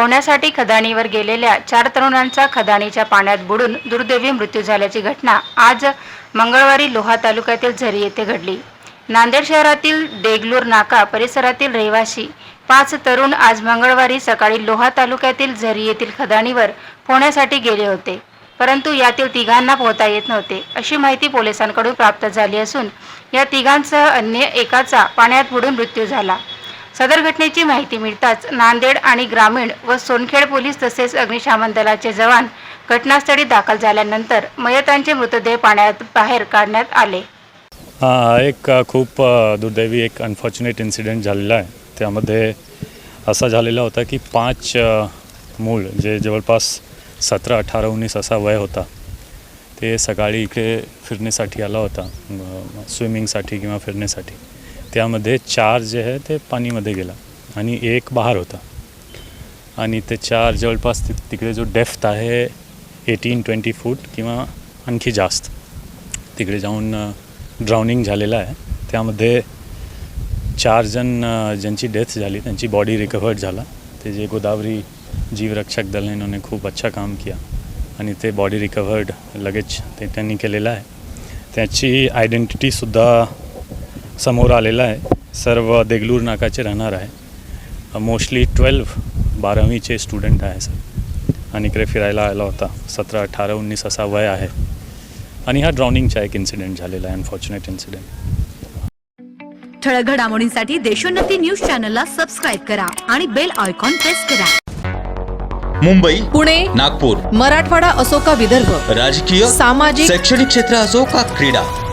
पोहण्यासाठी खदाणीवर गेलेल्या चार तरुणांचा खदाणीच्या पाण्यात बुडून दुर्दैवी मृत्यू झाल्याची घटना आज मंगळवारी लोहा तालुक्यातील झरी येथे घडली. नांदेड शहरातील देगलूर नाका परिसरातील रहिवासी पाच तरुण आज मंगळवारी सकाळी लोहा तालुक्यातील झरी येथील खदाणीवर पोहण्यासाठी गेले होते. परंतु यातील तिघांना पोहता येत नव्हते अशी माहिती पोलिसांकडून प्राप्त झाली असून या तिघांसह अन्य एकाचा पाण्यात बुडून मृत्यू झाला. सदर घटनेची माहिती मिळताच नांदेड आणि ग्रामीण व सोनखेड पोलीस तसेच अग्निशमन दलाचे जवान घटनास्थळी दाखल झाल्यानंतर मयतांचे मृतदेह पाण्यात बाहेर काढण्यात आले. हा एक खूप दुर्दैवी एक अनफॉर्च्युनेट इन्सिडेंट झालेला आहे. त्यामध्ये असा झालेला होता की पाच मूळ जे जवळपास सतरा अठरा उन्नीस असा वय होता ते सकाळी इकडे फिरण्यासाठी आला होता स्विमिंगसाठी किंवा फिरण्यासाठी. त्यामध्ये चार जे आहे ते पाणीमध्ये गेला आणि एक बाहेर होता. आणि ते चार जवळपास तिकडे जो डेफ्थ आहे एटीन ट्वेंटी फूट किंवा आणखी जास्त तिकडे जाऊन ड्राउनिंग झालेलं आहे. त्यामध्ये चार जण ज्यांची डेथ झाली त्यांची बॉडी रिकवर्ड झाला. ते जे गोदावरी जीवरक्षक दल आहे इन्होंने खूप अच्छा काम किया. आणि ते बॉडी रिकवर्ड लगेच ते त्यांनी केलेलं आहे. त्याची आयडेंटिटीसुद्धा समोर आलेलं आहे. सर्व देगलूर नाकाचे राहणार आहे. मोस्टली ट्वेल्व बारावीचे स्टुडंट आहे सर. आणि इकडे फिरायला आला होता. सतरा अठरा उन्नीस असा वय आहे. आणि हा ड्रॉनिंगचा एक इन्सिडेंट झालेला आहे अनफॉर्च्युनेट इन्सिडेंट ठळक घडामोडींसाठी देशोन्नती न्यूज चॅनलला सबस्क्राईब करा आणि बेल आयकॉन प्रेस करा. मुंबई पुणे नागपूर मराठवाडा असो का विदर्भ राजकीय सामाजिक शैक्षणिक क्षेत्र असो का क्रीडा